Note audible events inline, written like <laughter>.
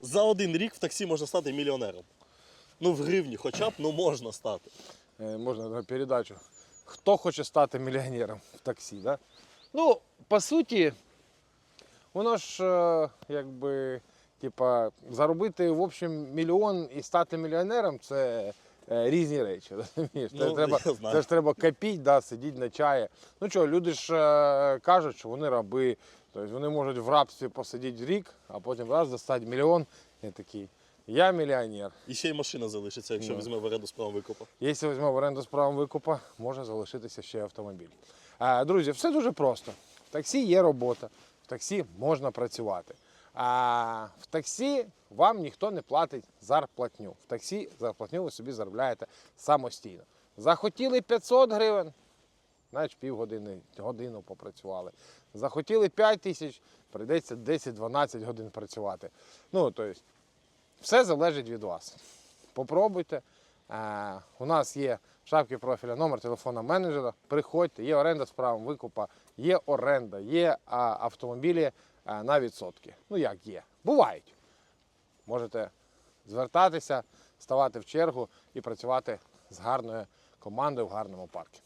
За один рік в таксі можна стати мільйонером. Ну, в гривні хоча б, ну можна стати. Е, можна на передачу. Хто хоче стати мільйонером в таксі, да? Ну, по суті, воно ж е, якби, типа, заробити в общем мільйон і стати мільйонером це різні речі. <laughs> Розумієш? Це, Ну, треба, я знаю. це ж треба копіть, да, сидіти на чаї. Ну що, люди ж е, кажуть, що вони раби. Тобто вони можуть в рабстві посидіти рік, а потім раз достати мільйон і такий. Я мільйонер. І ще й машина залишиться, якщо Ну. візьме в оренду з правом викупу. Якщо візьме в оренду з правом викупа, може залишитися ще автомобіль. А, друзі, все дуже просто. В таксі є робота, в таксі можна працювати. А в таксі вам ніхто не платить зарплатню. В таксі зарплатню ви собі заробляєте самостійно. Захотіли 500 гривень, значить півгодини, годину попрацювали. Захотіли 5 тисяч, прийдеться 10-12 годин працювати. Ну, тобто, все залежить від вас. Попробуйте. Е, У нас є в шапці профіля номер телефона менеджера. Приходьте, є оренда з правом викупа, є оренда, є автомобілі на відсотки. Ну як є? Бувають. Можете звертатися, ставати в чергу і працювати з гарною командою в гарному парку.